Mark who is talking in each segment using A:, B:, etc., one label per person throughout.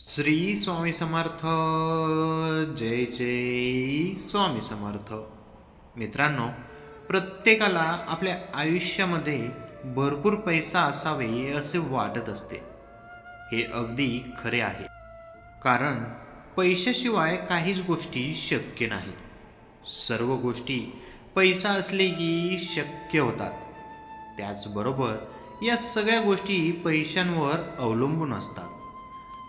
A: श्री स्वामी समर्थ जय जय स्वामी समर्थ. मित्रांनो प्रत्येकाला आपल्या आयुष्यामध्ये भरपूर पैसा असावे असे वाटत असते. हे अगदी खरे आहे. कारण पैशाशिवाय काहीच गोष्टी शक्य नाहीत सर्व गोष्टी पैसा असले की शक्य होतात. त्याचबरोबर या सगळ्या गोष्टी पैशांवर अवलंबून असतात.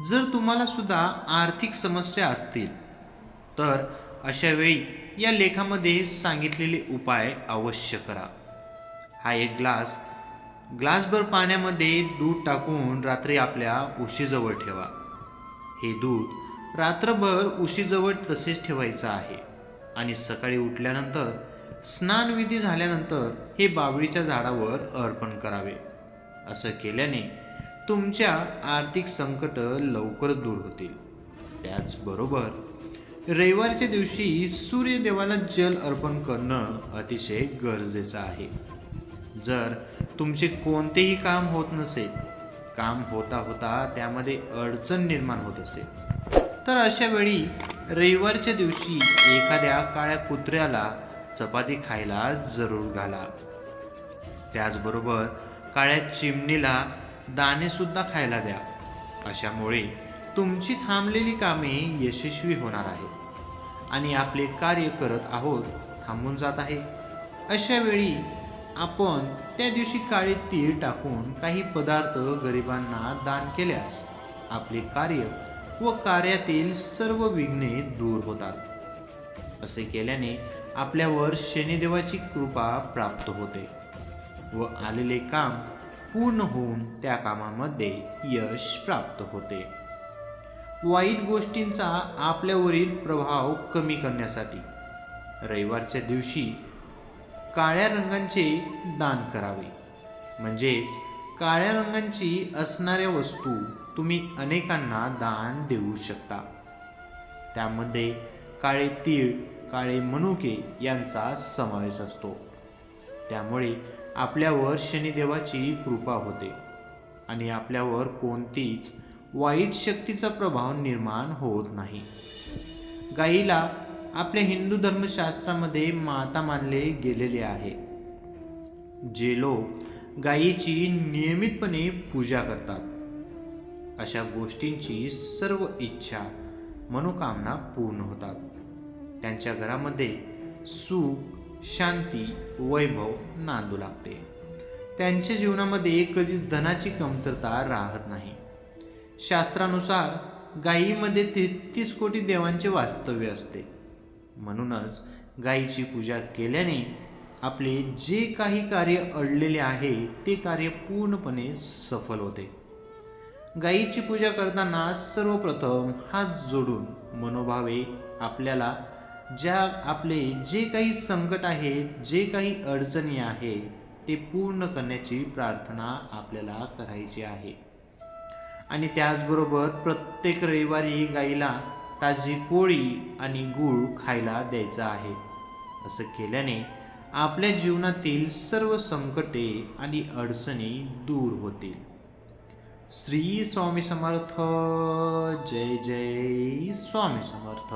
A: जर तुम्हाला सुद्धा आर्थिक समस्या असतील तर अशा वेळी या लेखामध्ये सांगितलेले उपाय अवश्य करा. हा एक ग्लास ग्लासभर पाण्यामध्ये दूध टाकून रात्री आपल्या उशीजवळ ठेवा. हे दूध रात्रभर उशीजवळ तसेच ठेवायचं आहे आणि सकाळी उठल्यानंतर स्नानविधी झाल्यानंतर हे बाबळीच्या झाडावर अर्पण करावे. असं केल्याने तुमच्या आर्थिक संकट लवकर दूर होतील. त्याचबरोबर रविवारच्या दिवशी सूर्यदेवाला जल अर्पण करणं अतिशय गरजेचं आहे. जर तुमचे कोणतेही काम होत नसेल काम होता होता त्यामध्ये अडचण निर्माण होत असेल तर अशा वेळी रविवारच्या दिवशी एखाद्या काळ्या कुत्र्याला चपाती खायला जरूर घाला. त्याचबरोबर काळ्या चिमणीला दाणेसुद्धा खायला द्या. अशामुळे तुमची थांबलेली कामे यशस्वी होणार आहे. आणि आपले कार्य करत आहोत थांबून जात आहे. अशा वेळी आपण त्या दिवशी काळे तीळ टाकून काही पदार्थ गरिबांना दान केल्यास आपले कार्य व कार्यातील सर्व विघ्ने दूर होतात. असे केल्याने आपल्यावर शनिदेवाची कृपा प्राप्त होते व आलेले काम पूर्ण होऊन त्या कामामध्ये यश प्राप्त होते. वाईट गोष्टींचा आपल्यावरील प्रभाव कमी करण्यासाठी रविवारच्या दिवशी काळ्या रंगांचे दान करावे. म्हणजेच काळ्या रंगांची असणाऱ्या वस्तू तुम्ही अनेकांना दान देऊ शकता. त्यामध्ये काळे तीळ काळे मनुके यांचा समावेश असतो. त्यामुळे आपल्यावर शनिदेवाची कृपा होते आणि आपल्यावर कोणतीच वाईट शक्तीचा प्रभाव निर्माण होत नाही. गाईला आपल्या हिंदू धर्मशास्त्रामध्ये माता मानले गेलेले आहे. जे लोक गायीची नियमितपणे पूजा करतात अशा गोष्टींची सर्व इच्छा मनोकामना पूर्ण होतात. त्यांच्या घरामध्ये सुख शांती वैभव नांदू लागते. त्यांच्या जीवनामध्ये कधीच धनाची कमतरता राहत नाही. शास्त्रानुसार गायीमध्ये तेहतीस कोटी देवांचे वास्तव्य असते. म्हणूनच गायीची पूजा केल्याने आपले जे काही कार्य अडलेले आहे ते कार्य पूर्णपणे सफल होते. गायीची पूजा करताना सर्वप्रथम हात जोडून मनोभावे आपल्याला ज्या आपले जे काही संकट आहे जे काही अडचणी आहे ते पूर्ण करण्याची प्रार्थना आपल्याला करायची आहे. आणि त्याचबरोबर प्रत्येक रविवारी गाईला ताजी पोळी आणि गूळ खायला द्यायचा आहे. असं केल्याने आपल्या जीवनातील सर्व संकटे आणि अडचणी दूर होतील. श्री स्वामी समर्थ. जय जय स्वामी समर्थ.